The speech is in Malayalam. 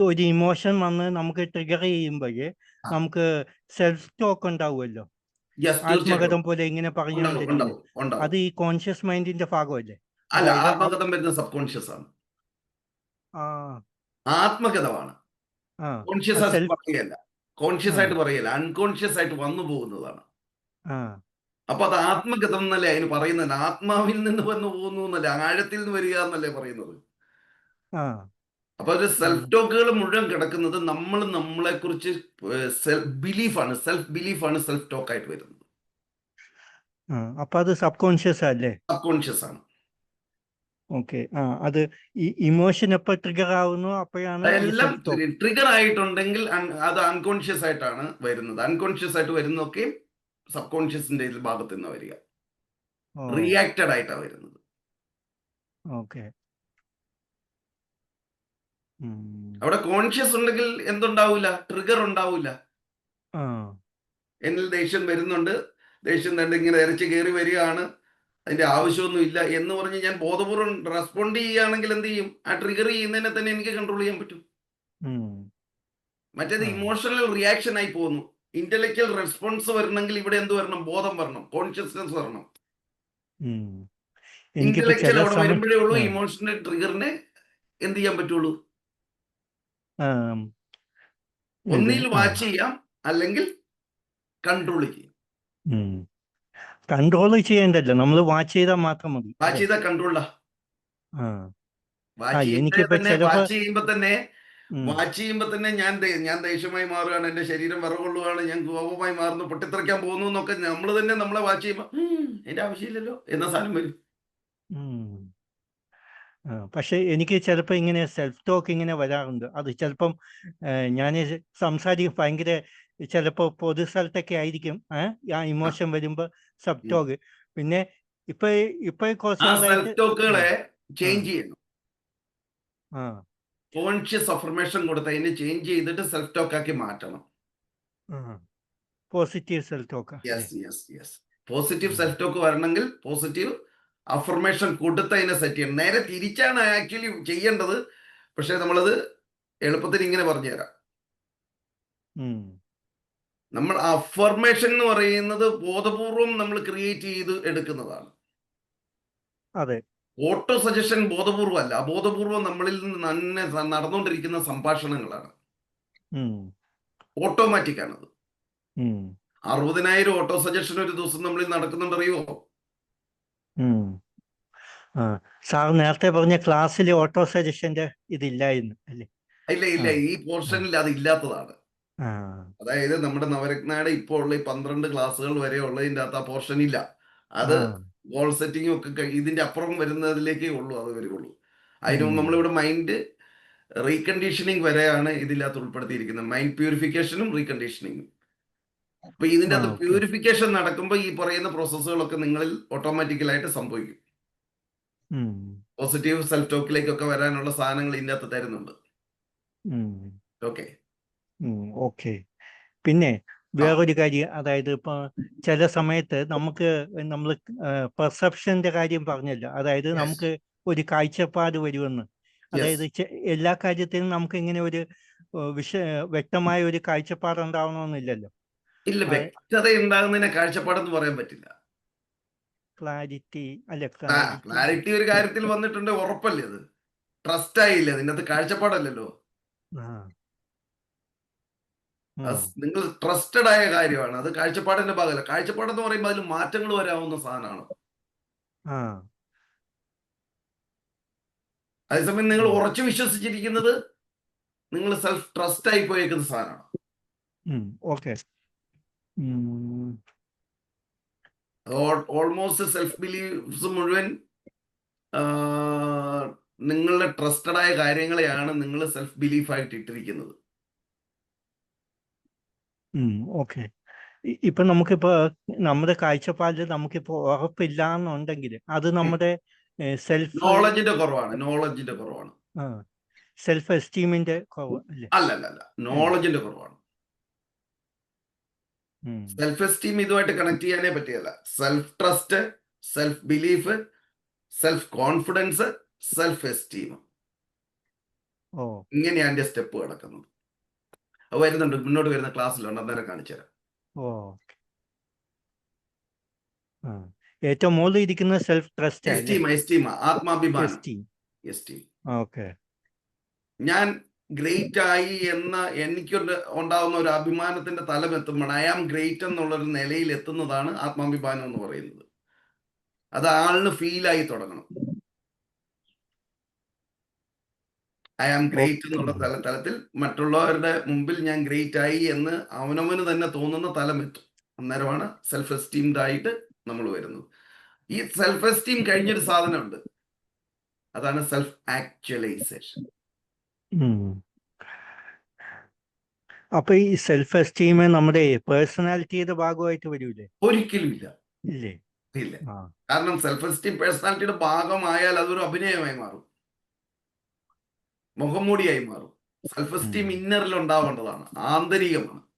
ഒരു ഇമോഷൻ വന്ന് നമുക്ക് ട്രിഗർ ചെയ്യുമ്പോഴേ നമുക്ക് സെൽഫ് ടോക്ക് ഉണ്ടാവുമല്ലോ. ആത്മകഥം പോലെ ഇങ്ങനെ പറഞ്ഞു അത് ഈ കോൺഷ്യസ് മൈൻഡിന്റെ ഭാഗമല്ലേ? അല്ല ആത്മകഥം വരുന്ന സബ് കോൺഷ്യസ് ആണ് ആത്മകഥമാണ്. കോൺഷ്യസ് ആയിട്ട് പറയല്ല. കോൺഷ്യസ് ആയിട്ട് പറയല്ല. അൺകോൺഷ്യസ് ആയിട്ട് വന്നു പോകുന്നതാണ്. ആ. അപ്പൊ അത് ആത്മഗതം എന്നല്ലേ അതിന് പറയുന്നത്? ആത്മാവിൽ നിന്ന് വന്നു പോകുന്നു എന്നല്ലേ? ആഴത്തിൽ നിന്ന് വരിക എന്നല്ലേ പറയുന്നത്? ആ. അപ്പൊ ഒരു സെൽഫ് ടോക്കുകൾ മുഴുവൻ കിടക്കുന്നത് നമ്മൾ നമ്മളെ കുറിച്ച് സെൽഫ് ബിലീഫാണ് സെൽഫ് ബിലീഫാണ് സെൽഫ് ടോക്ക് ആയിട്ട് വരുന്നത്. അപ്പൊ അത് സബ് കോൺഷ്യസ് അല്ലേ? സബ് കോൺഷ്യസ് ആണ്. ഓക്കെ. ആ അത് ഈ ഇമോഷൻ എപ്പോ ട്രിഗർ ആവുന്നു? അപ്പോഴാണ് എല്ലാം ട്രിഗർ ആയിട്ടുണ്ടെങ്കിൽ അത് അൺകോൺഷ്യസ് ആയിട്ടാണ് വരുന്നത്. അൺകോൺഷ്യസ് ആയിട്ട് വരുന്നൊക്കെ സബ് കോൺഷ്യസിന്റെ ഭാഗത്ത് നിന്ന് വരിക. റിയാക്റ്റഡ് ആയിട്ടാണ് വരുന്നത്. ഓക്കെ. അവിടെ കോൺഷ്യസ് ഉണ്ടെങ്കിൽ എന്തുണ്ടാവില്ല ട്രിഗർ ഉണ്ടാവില്ല ആ. എന്നിൽ ദേഷ്യം വരുന്നുണ്ട്. ദേഷ്യം തന്നെ ഇങ്ങനെ ഇരച്ച് കയറി വരികയാണ്. അതിന്റെ ആവശ്യമൊന്നും ഇല്ല എന്ന് പറഞ്ഞ് ഞാൻ ബോധപൂർവം റെസ്പോണ്ട് ചെയ്യുകയാണെങ്കിൽ എന്ത് ചെയ്യും? ആ ട്രിഗർ ചെയ്യുന്നതിനെ തന്നെ എനിക്ക് കൺട്രോൾ ചെയ്യാൻ പറ്റും. മറ്റേത് ഇമോഷണൽ റിയാക്ഷൻ ആയി പോകുന്നു. ഇന്റലക്ച്വൽ റെസ്പോൺസ് വരണമെങ്കിൽ ഇവിടെ എന്ത് വരണം? ബോധം വരണം. കോൺഷ്യസ്നെസ് വരണം. ഇന്റലക്ച്വൽ അവിടെ വരുമ്പോഴേ ഉള്ളൂ ഇമോഷണൽ ട്രിഗറിനെ എന്ത് ചെയ്യാൻ പറ്റുള്ളൂ? ഒന്നിൽ വാച്ച് ചെയ്യാം അല്ലെങ്കിൽ കൺട്രോൾ ചെയ്യാം. കൺട്രോൾ ചെയ്യണ്ടല്ലോ നമ്മൾ വാച്ച് ചെയ്താൽ മാത്രം മതി. വാച്ച് ചെയ്താൽ കൺട്രോളാ ആ. വാച്ച് ചെയ്യുമ്പോ തന്നെ വാച്ച് ചെയ്യുമ്പോ തന്നെ ഞാൻ ഞാൻ ദേഷ്യമായി മാറുകയാണ്. എന്റെ ശരീരം വിറകൊള്ളുകയാണ്. ഞാൻ കോപമായി മാറുന്നു. പൊട്ടിത്തെറിക്കാൻ പോകുന്നു എന്നൊക്കെ നമ്മൾ തന്നെ നമ്മളെ വാച്ച് ചെയ്യുമ്പോ എന്റെ ആവശ്യമില്ലല്ലോ എന്ന സാധനം വരും. പക്ഷെ എനിക്ക് ചിലപ്പോൾ ഇങ്ങനെ സെൽഫ് ടോക്ക് ഇങ്ങനെ വരാറുണ്ട്. അത് ചിലപ്പം ഞാൻ സംസാരിക്കും ഭയങ്കര ചിലപ്പോൾ പൊതു സ്ഥലത്തൊക്കെ ആയിരിക്കും ആ ഇമോഷൻ വരുമ്പോൾ സബ് ടോക്ക് പിന്നെ ഇപ്പൊ ഇപ്പൊ ചേഞ്ച് ചെയ്യുന്നു. കോൺഷ്യസ് അഫർമേഷൻ കൊടുത്ത് അതിനെ ചേഞ്ച് ചെയ്തിട്ട് സെൽഫ് ടോക്ക് ആക്കി മാറ്റണം. Positive self talk yes yes yes positive self talk വരണമെങ്കിൽ പോസിറ്റീവ് അഫർമേഷൻ കൊടുത്തതിനെ സെറ്റ് ചെയ്യണം. നേരെ തിരിച്ചാണ് ആക്ച്വലി ചെയ്യേണ്ടത്. പക്ഷെ നമ്മളത് എളുപ്പത്തിൽ ഇങ്ങനെ പറഞ്ഞുതരാം. നമ്മൾ അഫർമേഷൻ എന്ന് പറയുന്നത് ബോധപൂർവം നമ്മൾ ക്രിയേറ്റ് ചെയ്ത് എടുക്കുന്നതാണ്. അതെ. ഓട്ടോ സജഷൻ ബോധപൂർവം അല്ല അബോധപൂർവം നമ്മളിൽ നിന്ന് തന്നെ നടന്നുകൊണ്ടിരിക്കുന്ന സംഭാഷണങ്ങളാണ്. ഓട്ടോമാറ്റിക് ആണത്. അറുപതിനായിരം ഓട്ടോ സജഷൻ ഒരു ദിവസം നമ്മളിൽ നടക്കുന്നുണ്ടറിയോ. ആ സാർ നേരത്തെ പറഞ്ഞ ക്ലാസ്സിൽ ഓട്ടോ സജഷന്റെ ഇതില്ലായിരുന്നു അല്ലേ? ഇല്ല ഇല്ല ഈ പോർഷനിൽ അത് ഇല്ലാത്തതാണ്. അതായത് നമ്മുടെ നവരത്നയുടെ ഇപ്പോ ഉള്ള ഈ പന്ത്രണ്ട് ക്ലാസ്സുകൾ വരെ ഉള്ളതിന്റെ അകത്ത് ആ പോർഷൻ ഇല്ല. അത്. ഗോൾ സെറ്റിംഗും ഒക്കെ ഇതിന്റെ അപ്പുറം വരുന്നതിലേക്കേ ഉള്ളൂ അത് വരുള്ളൂ അതിന്. നമ്മളിവിടെ മൈൻഡ് റീകണ്ടീഷനിങ് വരെയാണ് ഇതിനകത്ത് ഉൾപ്പെടുത്തിയിരിക്കുന്നത്. മൈൻഡ് പ്യൂരിഫിക്കേഷനും റീകണ്ടീഷനിങ്ങും. അപ്പൊ ഇതിന്റെ അത് പ്യൂരിഫിക്കേഷൻ നടക്കുമ്പോൾ ഈ പറയുന്ന പ്രോസസ്സുകളൊക്കെ നിങ്ങളിൽ ഓട്ടോമാറ്റിക്കലായിട്ട് സംഭവിക്കും. പോസിറ്റീവ് സെൽഫ് ടോക്കിലേക്കൊക്കെ വരാനുള്ള സാധനങ്ങൾ ഇതിനകത്ത് തരുന്നുണ്ട്. Okay okay. പിന്നെ വേറൊരു കാര്യം അതായത് ഇപ്പൊ ചില സമയത്ത് നമുക്ക് നമ്മൾ പെർസെപ്ഷന്റെ കാര്യം പറഞ്ഞല്ലോ. അതായത് നമുക്ക് ഒരു കാഴ്ചപ്പാട് വരുമെന്ന്. അതായത് എല്ലാ കാര്യത്തിനും നമുക്ക് ഇങ്ങനെ ഒരു വ്യക്തമായ ഒരു കാഴ്ചപ്പാട് ഉണ്ടാവണമെന്നില്ലല്ലോ ഇല്ല. വ്യക്തത ഉണ്ടാകുന്നതിനെ കാഴ്ചപ്പാടെന്ന് പറയാൻ പറ്റില്ല. ക്ലാരിറ്റി അല്ലെ ക്ലാരിറ്റി. ഒരു കാര്യത്തിൽ വന്നിട്ടുണ്ട് ഉറപ്പല്ലേ അത്? ട്രസ്റ്റ് ആയില്ല നിന്നത് കാഴ്ചപ്പാടല്ലല്ലോ? നിങ്ങൾ ട്രസ്റ്റഡ് ആയ കാര്യമാണ് അത് കാഴ്ചപ്പാടിന്റെ ഭാഗമല്ല. കാഴ്ചപ്പാടെന്ന് പറയുമ്പോൾ അതിൽ മാറ്റങ്ങൾ വരാവുന്ന സാധനമാണ്. അതേസമയം നിങ്ങൾ ഉറച്ചു വിശ്വസിച്ചിരിക്കുന്നത് നിങ്ങൾ സെൽഫ് ട്രസ്റ്റ് ആയി പോയേക്കുന്ന സാധനമാണ്. ഓക്കെ. ഓൾമോസ്റ്റ് സെൽഫ് ബിലീഫ്സ് മുഴുവൻ നിങ്ങളുടെ ട്രസ്റ്റഡ് ആയ കാര്യങ്ങളെയാണ് നിങ്ങൾ സെൽഫ് ബിലീഫായിട്ട് ഇട്ടിരിക്കുന്നത് ഓക്കെ. ഇപ്പൊ നമുക്കിപ്പോ നമ്മുടെ കാഴ്ചപ്പാടിൽ നമുക്കിപ്പോ ഉറപ്പില്ല എന്നുണ്ടെങ്കിൽ അത് നമ്മുടെ സെൽഫ് നോളജിന്റെ കുറവാണ് നോളജിന്റെ കുറവാണ്. സെൽഫ് എസ്റ്റീമിന്റെ കുറവ് അല്ലല്ല അല്ല? അല്ല അല്ല നോളജിന്റെ കുറവാണ്. സെൽഫ് എസ്റ്റീം ഇതുമായിട്ട് കണക്ട് ചെയ്യാനേ പറ്റിയല്ല self trust self belief self confidence self esteem ഇങ്ങനെയാണ് അതിന്റെ സ്റ്റെപ്പ് കിടക്കുന്നത്. അത് വരുന്നുണ്ട് മുന്നോട്ട് വരുന്ന ക്ലാസ്സിലുണ്ട് അന്നേരം കാണിച്ചു തരാം. ഏറ്റവും മുകളിൽ ഇരിക്കുന്ന സെൽഫ് ട്രസ്റ്റ് ആത്മാഭിമാനം. ഞാൻ ഗ്രേറ്റ് ആയി എന്ന എനിക്ക് ഉണ്ടാകുന്ന ഒരു അഭിമാനത്തിന്റെ തലം എത്തുമ്പോൾ ഐ ആം ഗ്രേറ്റ് എന്നുള്ളൊരു നിലയിൽ എത്തുന്നതാണ് ആത്മാഭിമാനം എന്ന് പറയുന്നത്. അത് ആളിന് ഫീലായി തുടങ്ങണം. ഐ ആം ഗ്രേറ്റ് എന്നുള്ള തല തലത്തിൽ മറ്റുള്ളവരുടെ മുമ്പിൽ ഞാൻ ഗ്രേറ്റ് ആയി എന്ന് അവനവന് തന്നെ തോന്നുന്ന തലം എത്തും അന്നേരമാണ് സെൽഫ് എസ്റ്റീംഡ് ആയിട്ട് നമ്മൾ വരുന്നത്. ഈ സെൽഫ് എസ്റ്റീം കഴിഞ്ഞൊരു സാധനമുണ്ട്. അതാണ് സെൽഫ് ആക്ച്വലൈസേഷൻ. അപ്പൊ ഈ സെൽഫ് എസ്റ്റീം നമ്മുടെ പേഴ്സണാലിറ്റിയുടെ ഭാഗമായിട്ട് വരൂലേ ഒരിക്കലും ഇല്ല. ഇല്ലേ? ഇല്ല. കാരണം സെൽഫ് എസ്റ്റീം പേഴ്സണാലിറ്റിയുടെ ഭാഗമായാൽ അതൊരു അഭിനയമായി മാറും. മുഖംമൂടിയായി മാറും. സെൽഫ് എസ്റ്റീം ഇന്നറിൽ ഉണ്ടാവേണ്ടതാണ്. ആന്തരികമാണ്.